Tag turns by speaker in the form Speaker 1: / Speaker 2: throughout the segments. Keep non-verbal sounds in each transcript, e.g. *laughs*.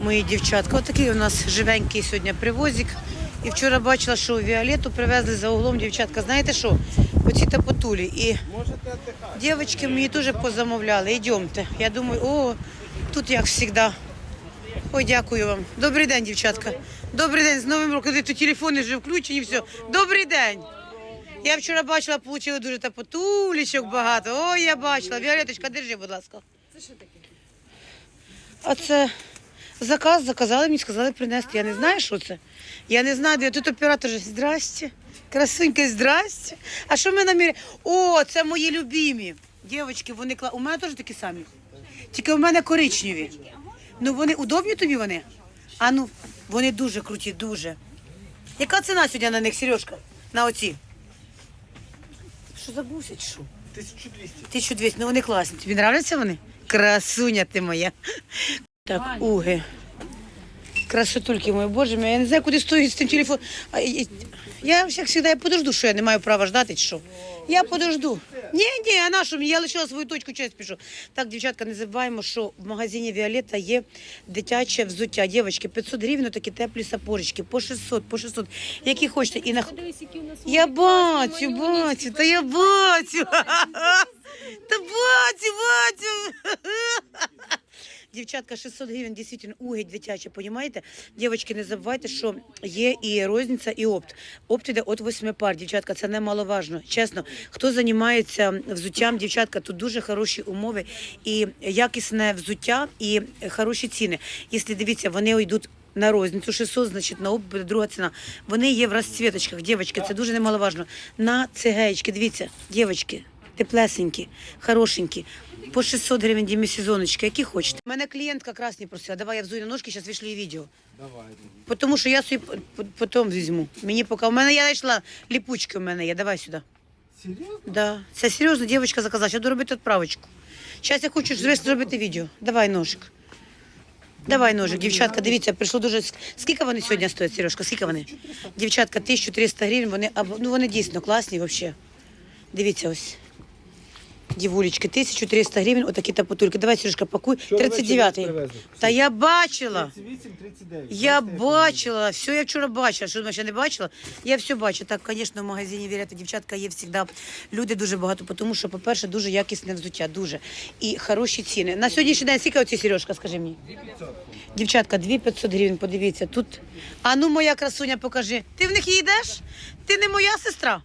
Speaker 1: Мої дівчатка, отакий у нас живенький сьогодні привозик. І вчора бачила, що Віолету привезли за углом дівчатка. Знаєте що? Оці тапотулі. І дівчатки мені теж позамовляли. Йдемте. Я думаю, о, тут як завжди. Ой, дякую вам. Добрий день, дівчатка. Добрий день, з Новим роком. Тут телефони вже включені, все. Добрий день. Я вчора бачила, отримали дуже тапотулічок багато. Ой, я бачила. Віолеточка, держи, будь ласка.
Speaker 2: Це що таке?
Speaker 1: А це заказ заказали, мені сказали принести. Я не знаю, що це. Я не знаю, де тут оператор. же. Здрасте. Красунька, здрасте. А що ми наміряємо? О, це мої любимі. Дівчатки, вони кла... У мене теж такі самі. Тільки у мене коричневі. Ну вони удобні тобі вони? А ну, вони дуже круті, дуже. Яка ціна сьогодні на них, Сережка? На оці? Що забувся чи що?
Speaker 3: 1200.
Speaker 1: 1200, ну вони класні. Тобі нравляться вони? Красуня ти моя. Так, уги. Красотульки мої, боже мій, я не знаю, куди стоїть з тим телефоном. Я, як завжди, я подожду, що я не маю права ждати, чи що. Я подожду. Ні, ні, а на що? Я лишила свою точку, час пішу. Так, дівчатка, не забуваємо, що в магазині Віолетта є дитяче взуття. Дівчатки, 500 гривень, такі теплі сапожечки, по 600, по 600, які хочете. І на... Я бачу, бачу, та я бачу. *laughs* Та бачу, бачу. Дівчатка, 600 гривень, дійсно, угідь дитяча, понімаєте? Дівчатки, не забувайте, що є і розниця, і опт. Опт іде від 8 пар, дівчатка, це немаловажно. Чесно, хто займається взуттям, дівчатка, тут дуже хороші умови і якісне взуття, і хороші ціни. Якщо дивіться, вони йдуть на розницю 600, значить на буде друга ціна. Вони є в розцвіточках, дівчатки, це дуже немаловажно. На цигеєчки, дивіться, дівчатки, теплесенькі, хорошенькі. По 600 гривень демісезоночки, які хочете. У Мене клієнтка красні просила, давай я взую на ножки, зараз вишлю відео.
Speaker 3: Давай.
Speaker 1: Тому що я собі потім візьму. Мені поки у мене я знайшла ліпучки у мене є. Давай сюди.
Speaker 3: Серьезно?
Speaker 1: Да. Це серйозно, дівчинка заказала. Зараз робити відправочку. Зараз я хочу зробити відео. Давай ножик. Давай ножик, дівчатка, дивіться, прийшло дуже. Скільки вони сьогодні стоять, Сережка? Скільки вони? Дівчатка, 1300 гривень, вони, ну, вони дійсно класні взагалі. Дивіться ось. Дівулечки, 1300 гривень, отакі тапотульки. Давай, Сережка, пакуй.
Speaker 3: Вчора
Speaker 1: 39-й. Та я бачила.
Speaker 3: 38, 39.
Speaker 1: Я бачила, все я вчора бачила. Що думаєш, я не бачила? Я все бачу. Так, звісно, в магазині Вірята дівчатка є завжди. Люди дуже багато, тому що, по-перше, дуже якісне взуття, дуже. І хороші ціни. На сьогоднішній день скільки оці Сережка, скажи мені?
Speaker 3: 2500.
Speaker 1: Дівчатка, 2500 гривень, подивіться. Тут. А ну, моя красуня, покажи. Ти в них їдеш? Ти не моя сестра.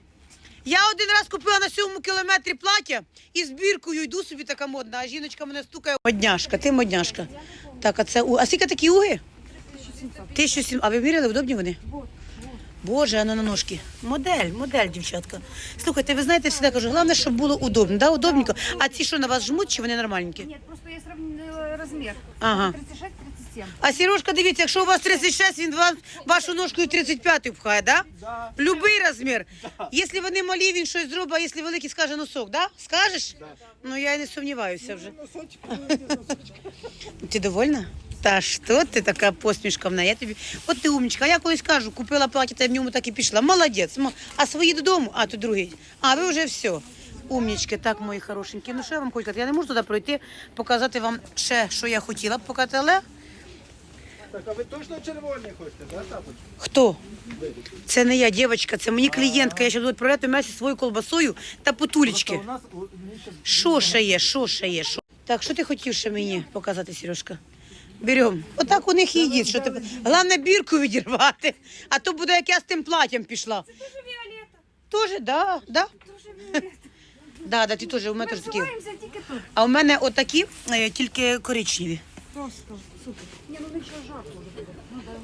Speaker 1: Я один раз купила на сьомому кілометрі плаття і з біркою йду собі така модна, а жіночка мене стукає. Модняшка, ти модняшка. Так, а це у- а скільки такі уги? 1700. А ви міряли, удобні вони? Боже, а ну на ножки. Модель, модель, дівчатка. Слухайте, ви знаєте, я завжди кажу, головне, щоб було удобно, да? удобненько. А ці що на вас жмуть, чи вони нормальненькі?
Speaker 2: Нет, просто я сравнила размер.
Speaker 1: Ага.
Speaker 2: 36-37.
Speaker 1: А Сережка, дивіться, якщо у вас 36, він вам вашу ножку і 35 пхає, да?
Speaker 3: Да.
Speaker 1: Любий розмір. *laughs* Якщо вони малі, він щось зробить, а якщо великий, скаже носок, да? Скажеш? Ну я не сумніваюся вже.
Speaker 3: Носочек, носочек. *laughs*
Speaker 1: Ти довольна? Та що ти така посмішка в неї? Я тобі. От ти умничка. А я колись кажу, купила плаття, та в ньому так і пішла. Молодець. Мо- А свої додому, а то другий. А ви вже все. Умнічки, так, мої хорошенькі. Ну що я вам хочу сказати? Я не можу туди пройти, показати вам ще, що я хотіла б показати, але
Speaker 3: Так, а ви точно червоні хочете, да, тапочки?
Speaker 1: хто? Це не я, дівчинка, це мені клієнтка. Я ще буду відправляти месі свою колбасою та потулечки.
Speaker 3: Просто у нас у- мені щас-
Speaker 1: Що ще є, що ще є? Що? Так, що ти хотів ще мені показати, Сережка? Беремо. Отак у них і їдіть. Що ти... Головне бірку відірвати, а то буде як я з тим платтям пішла.
Speaker 2: Це дуже Віолетта.
Speaker 1: Тоже, да, да.
Speaker 2: Віолетта.
Speaker 1: Да, да, ти теж, у мене теж такі.
Speaker 2: взуваємося тільки тут.
Speaker 1: А у мене отакі, е, тільки коричневі.
Speaker 2: Просто супер. Ні, ну нічого жарко вже буде.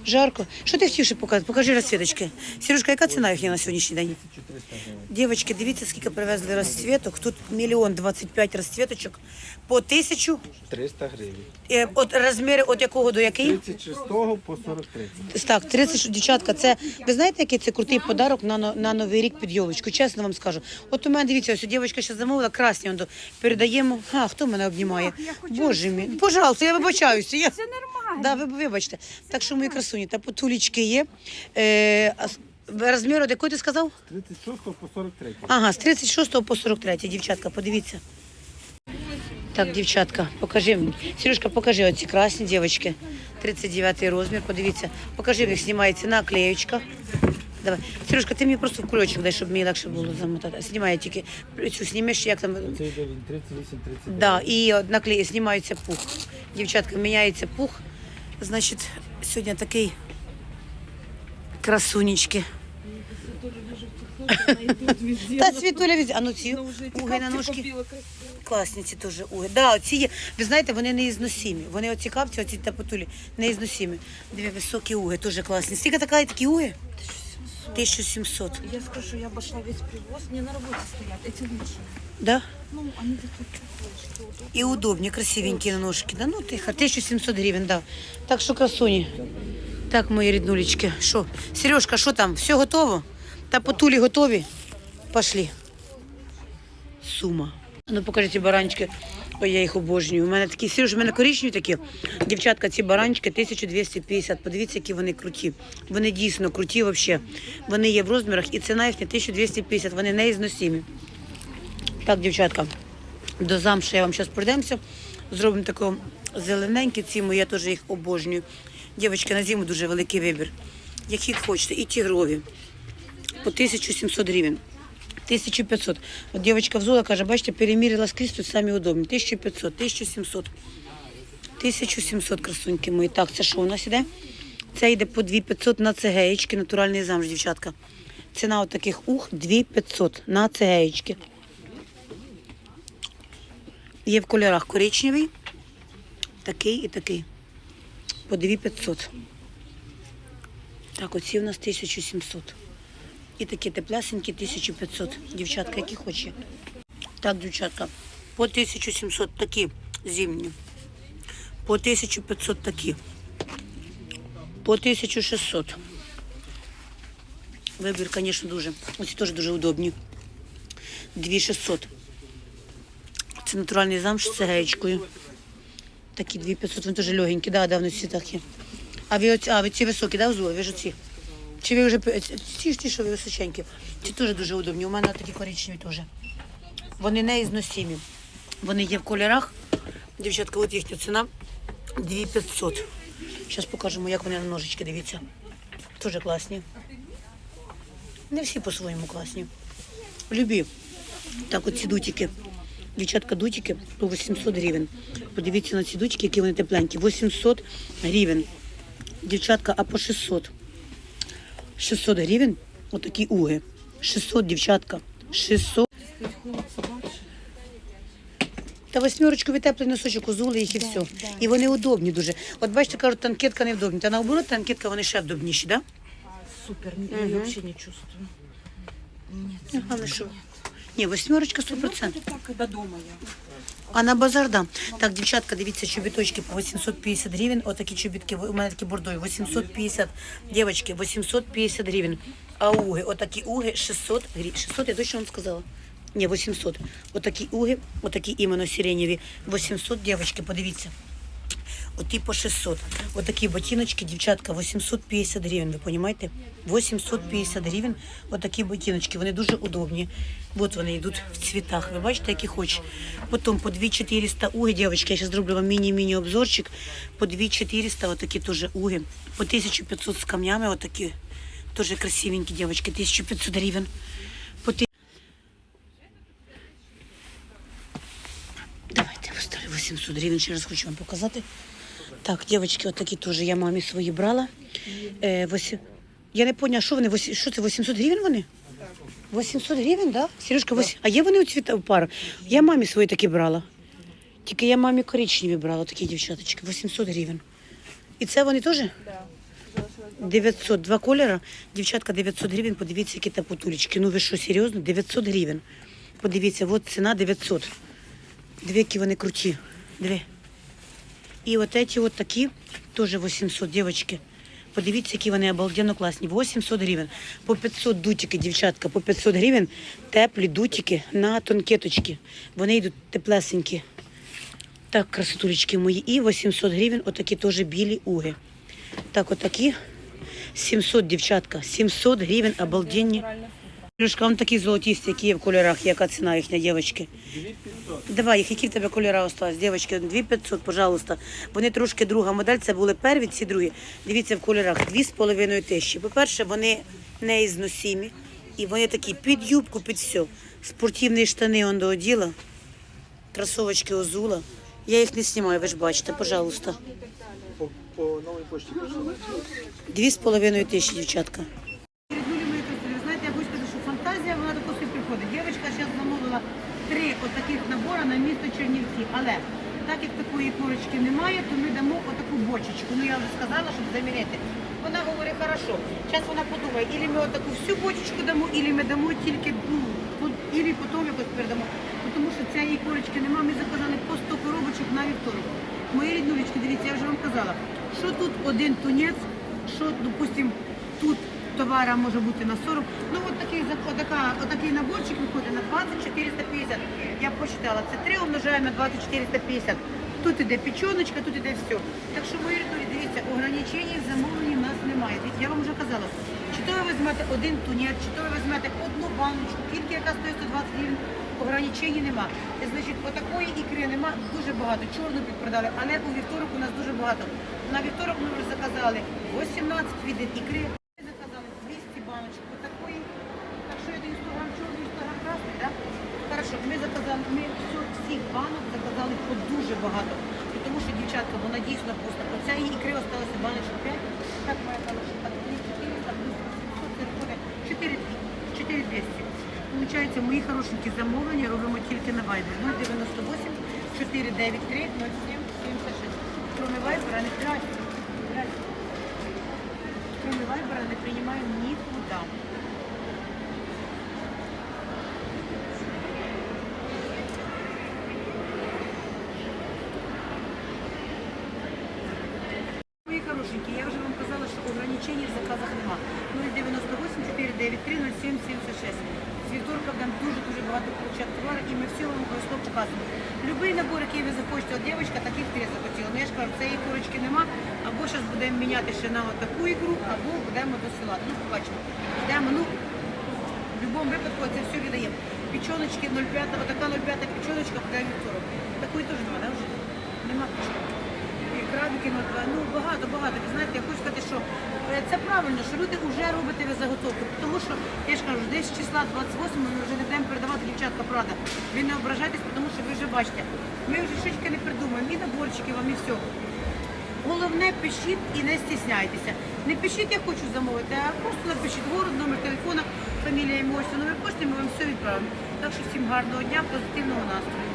Speaker 1: Жарко. Що ти хотів ще показати? Покажи розцвіточки. Сережка, яка ціна їхня на сьогоднішній день?
Speaker 3: 1300.
Speaker 1: Дівчатки, дивіться, скільки привезли розцвіток. Тут мільйон двадцять п'ять розцвіточок по тисячу.
Speaker 3: 300 гривень.
Speaker 1: Е, От розміри від якого до який?
Speaker 3: 36 по 43.
Speaker 1: Так, 30, дівчатка, це ви знаєте, який це крутий подарок на, но- на новий рік під йолочку? Чесно вам скажу. От у мене дивіться, ось дівчинка ще замовила красні. он до- Передаємо. А хто мене обнімає? Боже мій, пожалуйста, я вибачаюся. Я...
Speaker 2: Це нормально.
Speaker 1: Да, ви вибачте. Так що мої красуні, та потулічки є. Е, розміру, до якої ти сказав?
Speaker 3: 36 по 43.
Speaker 1: Ага, з 36 по 43, дівчатка, подивіться. Так, дівчатка, покажи мені. Сережка, покажи оці красні дівчатки. 39 розмір, подивіться. Покажи, в них знімається наклеєчка. Давай. Сережка, ти мені просто в кульочок дай, щоб мені легше було замотати. Знімає тільки цю знімеш, як там.
Speaker 3: Це йде він 38 39
Speaker 1: Да, і от наклеє, знімається пух. Дівчатка, міняється пух. Значить, сьогодні такий красунечки. Та світуля візь. А ну ці уги на ножки. Класні ці теж уги. Да, оці є. Ви знаєте, вони не ізносімі. Вони оці капці, оці тапотулі, не ізносімі. Дві високі уги, теж класні. Скільки така такі уги? 1700.
Speaker 2: Я скажу, я обошла весь привоз. Мне на работе стоят. Эти лучше.
Speaker 1: Да?
Speaker 2: Ну, они такие теплые, что удобно.
Speaker 1: І удобні, красивенькі на ножки. Да, ну тихо, 1700 гривень, да. Так що красуні. Так, мої ріднулечки. Що? Сережка, що там? Все готово? Та потулі готові? Пошли. Сума. Ну покажи ці баранчики. Ой, я їх обожнюю. У мене такі, Сереж, у мене коричневі такі. Дівчатка, ці баранчики 1250. Подивіться, які вони круті. Вони дійсно круті взагалі. Вони є в розмірах і ціна їхня 1250. Вони не ізносимі. Так, дівчатка, до замша я вам зараз пройдемося. Зробимо таке зелененьке ціму, я теж їх обожнюю. Дівчатки, на зиму дуже великий вибір. Які хочете, і тігрові. По 1700 гривень. 1500. От дівчинка взула, каже, бачите, перемірила скрізь, тут самі удобні. 1500, 1700. 1700 красуньки мої. Так, це що у нас іде? Це йде по 2500 на цегеєчки, натуральний замш, дівчатка. Ціна от таких ух 2500 на цегеєчки. Є в кольорах коричневий, такий і такий. По 2500. Так, оці у нас 1700. І такі теплесенькі 1500. Дівчатка, які хоче. Так, дівчатка, по 1700 такі зимні. По 1500 такі. По 1600. Вибір, звісно, дуже. Ось теж дуже удобні. 2600. Це натуральний замш з цегеєчкою. Такі 2500, вони теж легенькі, да, да, є. А ви, оці, а ви ці високі, да, взули? Ви ж оці? Чи ви вже пи- ці ж ті, що ви височенькі? Ці теж дуже удобні. У мене такі коричневі теж. Вони не ізносимі. Вони є в кольорах. Дівчатка, от їхня ціна 2500. Зараз покажемо, як вони на ножички, дивіться. Дуже класні. Не всі по-своєму класні. Любі. Так, от ці дутики. Дівчатка, дутики по 800 гривень. Подивіться на ці дутики, які вони тепленькі. 800 гривень. Дівчатка, а по 600. 600 гривень. Отакі уги. 600, дівчатка. 600. Та восьмерочку теплий носочок узули їх і все. І вони удобні дуже. От бачите, кажуть, танкетка не вдобні. Та наоборот, танкетка вони ще вдобніші, так?
Speaker 2: Супер, я вообще не чувствую. Нет,
Speaker 1: Да? Головне, що. Ні, восьмерочка 100%.
Speaker 2: это так, когда дома я.
Speaker 1: А на базар да. Так, дівчатка, дивіться, чобіточки по 850 гривень. Отакі чобітки, у мене такі бордові, 850. Дівчатки, 850 гривень. А уги, отакі уги 600 гривень. 600, я точно вам сказала? Ні, 800. Отакі уги, отакі іменно сиренєві. 800, дівчатки, подивіться. Оті по 600. Отакі ботиночки, дівчатка, 850 гривень, ви розумієте? 850 гривень, отакі ботиночки, вони дуже удобні. От вони йдуть в цвітах, ви бачите, які хоч. Потім по 2400 уги, дівчатки, я зараз зроблю вам міні-міні обзорчик. По 2400 отакі теж уги. По 1500 з камнями, отакі теж красивенькі, дівчатки, 1500 гривень. По Давайте поставлю 800 гривень, ще раз хочу вам показати. Так, дівчатки, отакі теж я мамі свої брала. Е, восі... Я не поняла, що вони, восі- що це, 800 гривень вони? 800 гривень, да? Сережка, вось... а є вони у цвіта у пар? Я мамі свої такі брала. Тільки я мамі коричневі брала, такі дівчаточки, 800 гривень. І це вони теж? 900, два кольора. Дівчатка, 900 гривень, подивіться, які тапотулечки. Ну ви що, серйозно? 900 гривень. Подивіться, от ціна 900. Дві, які вони круті. Дві. І от эти от такі, теж 800, дівчатки. Подивіться, які вони обалденно класні. 800 гривень. По 500 дутики, дівчатка, по 500 гривень теплі дутики на тонкеточки. Вони йдуть теплесенькі. Так, красотулечки мої. І 800 гривень, отакі теж білі уги. Так, отакі. 700, дівчатка, 700 гривень обалденні.
Speaker 2: Люшка, он такі золотісті, які є в кольорах, яка ціна їхня, дівчатки.
Speaker 3: 2500.
Speaker 2: Давай їх, які в тебе кольори осталось, дівчатки, 2500, пожалуйста. Вони трошки друга модель, це були перві, ці другі. Дивіться в кольорах, 2,5 тисячі. По-перше, вони не ізносімі, і вони такі під юбку, під все. Спортивні штани он до оділа, кросовочки Озула. Я їх не знімаю, ви ж бачите, пожалуйста.
Speaker 3: По, по новій пошті.
Speaker 2: Дві з половиною тисячі, дівчатка.
Speaker 1: Переднули мої красиві. Ви знаєте, я хочу сказати, що фантазія вона до собі приходить. Дівчинка зараз замовила три отаких набори на місто Чернівці. Але так як такої корочки немає, то ми дамо отаку бочечку. Ну я вже сказала, щоб замінити. Вона говорить, хорошо. Зараз вона подумає, ілі ми отаку всю бочечку дамо, ілі ми дамо тільки, ну, ілі потім якось передамо. Тому що цієї корочки немає, ми заказали по 100 коробочок на вівторок. Мої ріднулечки, дивіться, я вже вам казала, що тут один тунець, що, допустим, тут товара може бути на 40. Ну от такий, отака, отакий наборчик виходить на 20 450. Я посчитала, це 3 умножаємо на 20 450. Тут іде печоночка, тут іде все. Так що мої ріднулі, дивіться, ограничень в замовленні в нас немає. Я вам вже казала, чи то ви візьмете один тунець, чи то ви візьмете одну баночку, тільки яка стоїть 120 гривень, ограничень нема. Е, Значить, отакої ікри нема, дуже багато. Чорну підпродали, але у вівторок у нас дуже багато. На вівторок ми вже заказали 18 видів ікри. Ми заказали 200 баночок отакої. Так що я даю 100 грам чорний, 100 грам красний, так? Хорошо, ми заказали, ми всю- всіх банок заказали по дуже багато. І Тому що, дівчатка, вона дійсно вкусна. Оця її ікри осталося баночок 5. Так, моя хороша, так, 400, плюс 700, це 4 4200. Получається, мої хорошенькі замовлення робимо тільки на Viber. 098 493 07 76. Кроме Viber не прячу. Кроме Viber не приймаємо нікуди. Мої хорошенькі, я вже вам казала, що ограничень в заказах нема. 098 493 07 76. З вівторка там дуже-дуже багато получат товару, і ми все вам обов'язково показуємо. Любий набор, який ви захочете, от дівчинка таких три захотіла. Ну я ж кажу, цієї корочки нема, або зараз будемо міняти ще на таку ікру, або будемо до. Ну, побачимо. Йдемо, ну, в будь-якому випадку це все віддаємо. Печоночки 0,5, отака 0,5 печоночка буде вівторок. Такої теж нема, да, вже? Нема печонки. І крабики 0,2. Ну, багато, багато. Ви знаєте, я хочу сказати, що це правильно, що люди вже ви заготовку. Тому що, я ж кажу, десь числа 28 ми вже не будемо передавати дівчатка, правда. Ви не ображайтесь, тому що ви вже бачите. Ми вже шички не придумаємо, і наборчики вам, і все. Головне, пишіть і не стісняйтеся. Не пишіть, я хочу замовити, а просто напишіть город, номер телефона, фамілія, ім'я, номер пошти, ми вам все відправимо. Так що всім гарного дня, позитивного настрою.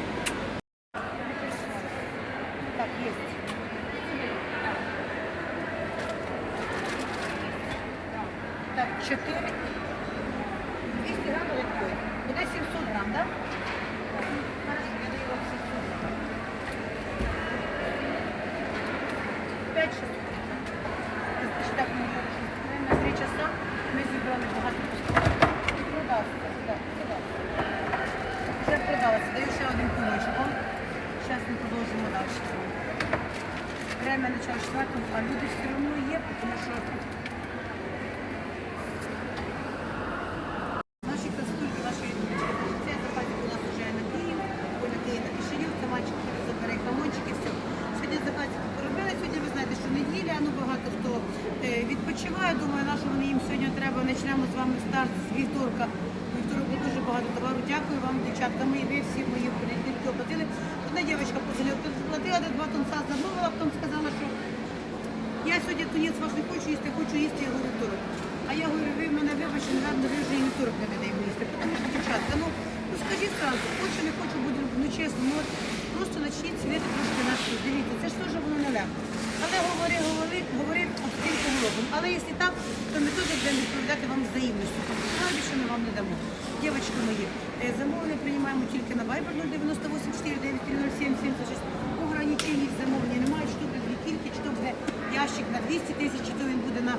Speaker 1: Так, є. Так, 4. 200 грам такой. Буде 700 грам, да? Хорошо, я даю вам 700 грам. 5 часов. Так, ми на 3 часа ми зібрали багато. Вже продалося. Даю ще один кулечок. Зараз ми продовжимо далі. Время начало четвертого, а люди все одно є, тому що Наші красотульки, наші це заказик у нас вже на Київ, на Київ на Кишинів, це мальчик забере хамончики, все. Сьогодні заказики поробили, сьогодні ви знаєте, що неділя, ну багато хто е, відпочиває, думаю, на що вони їм сьогодні треба. Почнемо з вами старт з вівторка. Вівторок було дуже багато товару. Дякую вам, дівчатка. Ми ви всі мої політики оплатили. Одна дівчинка позвонила, платила, де два тонца замовила, потім сказала, що я сьогодні тунець ваш не хочу їсти, хочу їсти його вівторок. А я говорю, ви мене вибачте, напевно, ви вже і вівторок не даємо їсти. Тому що, дівчатка, ну, ну скажіть зразу, хочу, не хочу, буду, ну чесно, ну просто почніть світи трошки на щось. Дивіться, це ж теж воно нелегко. Але говори, говори, говори, оскільки робимо. Але якщо так, то ми теж будемо відповідати вам взаємністю. Справді, що ми вам не дамо. Дівчатки мої, е, замовлення приймаємо тільки на Viber 098 493 07 76. Ограничень замовлення немає, що буде дві кільки, чи то буде ящик на 200 тисяч, чи то він буде на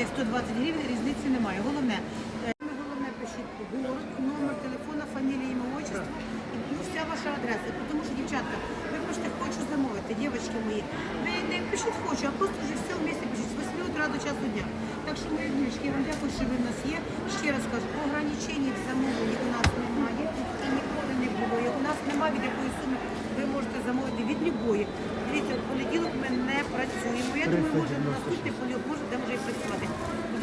Speaker 1: е, 120 гривень, різниці немає. Головне, е, головне пишіть город, номер телефона, фамілія, ім'я, отчество і вся ваша адреса. Тому що, дівчатка, ви пишете, хочу замовити, дівчатки мої. Ви не пишіть хочу, а просто вже все в місті пишіть з 8 утра до часу дня. Так Так що, мої дівчатки, я вам дякую, що ви в нас є. Ще раз кажу, ограничень в замовленні у нас немає і ніколи не було. І У нас немає від якої суми ви можете замовити від любої. Понеділок ми не працюємо. Я думаю, може на наступний понеділок може де може і працювати.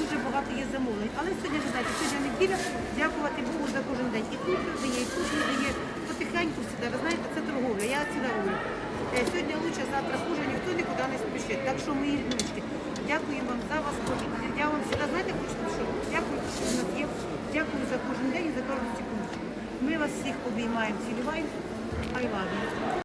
Speaker 1: Дуже багато є замовлень. Але сьогодні, ви знаєте, сьогодні неділя, дякувати Богу за кожен день. І тут людині, і тут людині потихеньку всіда. Ви знаєте, це торговля. Я завжди говорю. Е, Сьогодні лучше, завтра хуже, ніхто нікуди не спішить. Так що, мої ріднички, дякую вам за вас кожен. Я вам завжди, знаєте, хочу що дякую, що в нас є. Дякую за кожен день і за кожну секунду. Ми вас всіх обіймаємо, цілюваємо. I love.